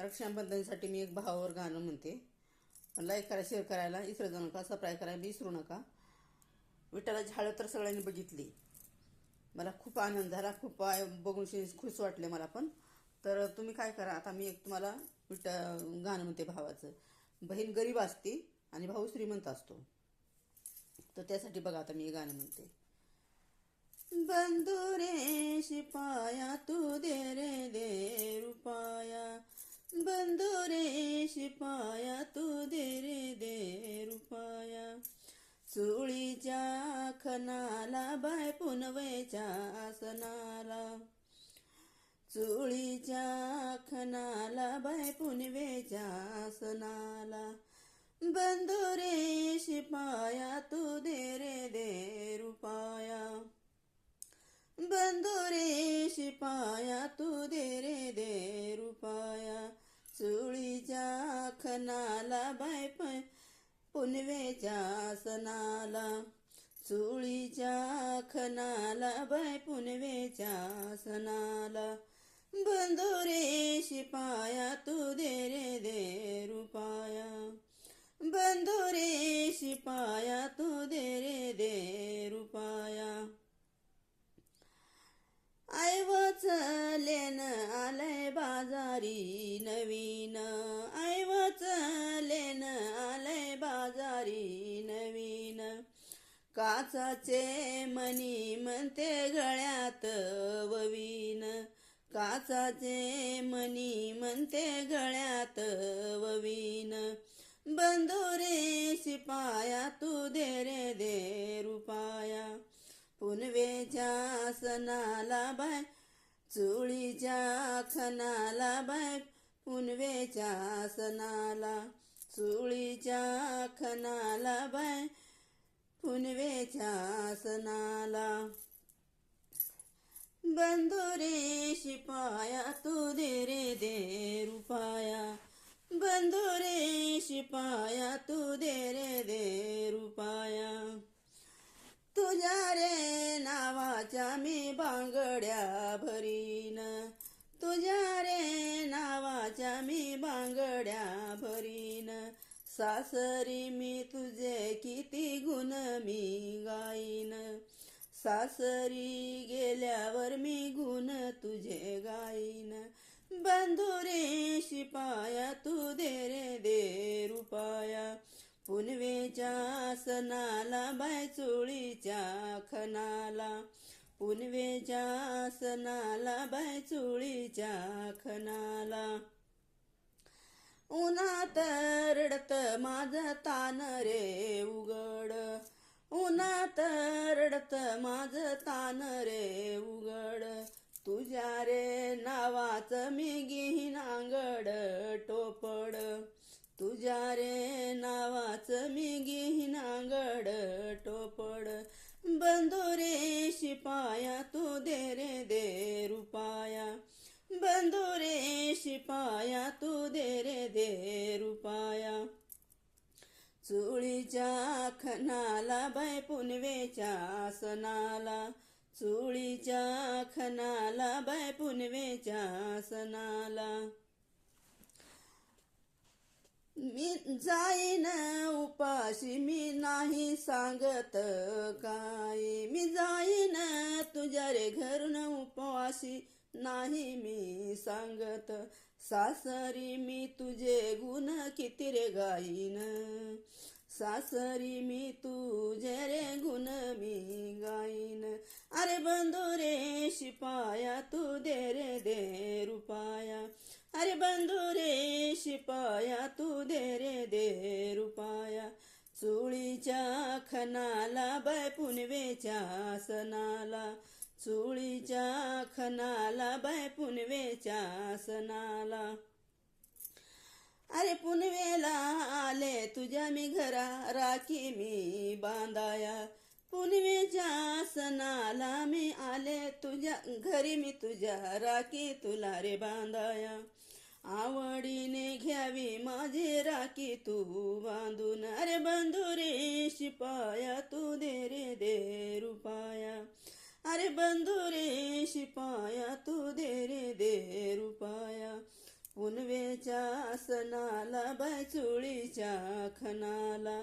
रक्षाबंधनसाठी मी एक भावावर गाणं म्हणते. लाईक करा शेअर करायला विसरू जाऊ नका सबस्क्राईब करायला विसरू नका. विटाला झाडं तर सगळ्यांनी बघितली. मला खूप आनंद झाला खूप आय- बघून खुश वाटले मला पण. तर तुम्ही काय करा आता मी एक तुम्हाला विठ गाणं म्हणते भावाचं. बहीण गरीब असते आणि भाऊ श्रीमंत असतो. तर त्यासाठी बघा आता मी हे गाणं म्हणते. बंधू रे शिपाया तू दे रे दे रुपाया. बंधुरे शिपाया तू दे रे दे रुपाया. चुळीच्या खनाला बाय पुनवेच्या आसनाला. चुळीच्या खनाला बाय पुनवेच्या आसनाला. बंधुरे शिपाया तू दे चुळीच्या खनाला बाय प पुनवेच्या आसनाला चुळीच्या खनाला बाय पुनवेच्या सणाला बंधुरे शिपाया तू दे रे दे रुपाया. बंधुरे शिपाया तू दे रे दे रुपाया. वचलेन आलय बाजारी नवीन. काचाचे मनी म्हणते गळ्यात ववीन. काचाचे मनी म्हणते गळ्यात ववीन. बंधुरे शिपाया तू दे रे दे रुपाया. पुनवेच्या सणाला बाय चुळीच्या खनाला बाय पुनवेच्या सणाला. चुळीच्या खनाला बाय पुनवेच्या सणाला बंधुरे शिपाया तू दे रे दे रुपाया. बंधुरे शिपाया तू दे रे दे रुपाया. तुझ्या रे नावाच्या मी बांगड्या भरीन. तुझ्या रे नावाच्या मी बांगड्या भरीन. सासरी मी तुझे सासरी गेल्यावर मी गुण तुझे गाईन. बंधुरे शिपाया तू दे रे दे रुपाया. पुनवेच्या सणाला बाय चोळीच्या खनाला पुनवेच्या सणाला बाय चोळीच्या खनाला उन्हात रडत माझ तान रे उघड. उन्हात रडत माझ तान रे उघड. तुझ्या रे नावाच मी घेईन टोपड. तुझ्या रे नावाच मी घेईन टोपड टोपड. बंधुरे शिपाया तू दे रे दे रुपाया. बंधुरे शिपाया तू दे रे दे रुपाया. चुळीच्या खनाला बाय पुनवेच्या आसनाला. चुळीच्या खनाला बाय पुनवेच्या आसनाला. मी जाईन उपाशी मी नाही सांगत काय. मी जाईन तुझ्या रे घरून उपवाशी नाही मी सांगत सासरी मी तुझे गुण किती रे गाईन? सासरी मी तुझे रे गुण मी गाईन. अरे बंधू रे शिपाया तू दे रे दे रुपाया. अरे बंधू रे शिपाया तू दे रे दे रुपाया. चुळीच्या खनाला बैपुनवेच्या पुनवेच्या सणाला. चुळीच्या खनाला बाय पुनवेच्या आसनाला अरे पुनवेला आले तुझ्या मी घरा राखी मी बांधाया. पुनवेच्या आसनाला मी आले तुझ्या घरी मी तुझ्या राखी तुला रे बांधाया. आवडीने घ्यावी माझी राखी तू बांधून. अरे बंधुरे शिपाया तू दे अरे बंधू रे शिपाया तू दे रे दे रुपाया. पुनवेच्या सणाला बाय खनाला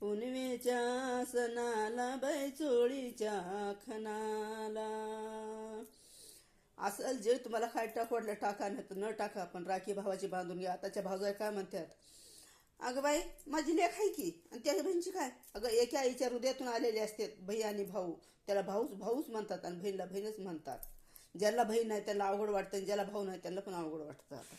पुनवेच्या सणाला बाय खनाला खणाला. असल जे तुम्हाला खायला टाक वाटलं टाका नाही तर न टाका पण राखी भावाची बांधून घ्या. आताच्या भावजाय काय म्हणतात? अगं बाई माझी लेख आहे की? आणि त्याच्या बहिणीची काय? अगं एका आईच्या हृदयातून आलेले असते भैया आणि भाऊ. त्याला भाऊच भाऊच म्हणतात आणि बहिणीला बहीणच म्हणतात. ज्याला बहीण नाही त्याला अवघड वाटतं आणि ज्याला भाऊ नाही त्याला पण अवघड वाटतं. आता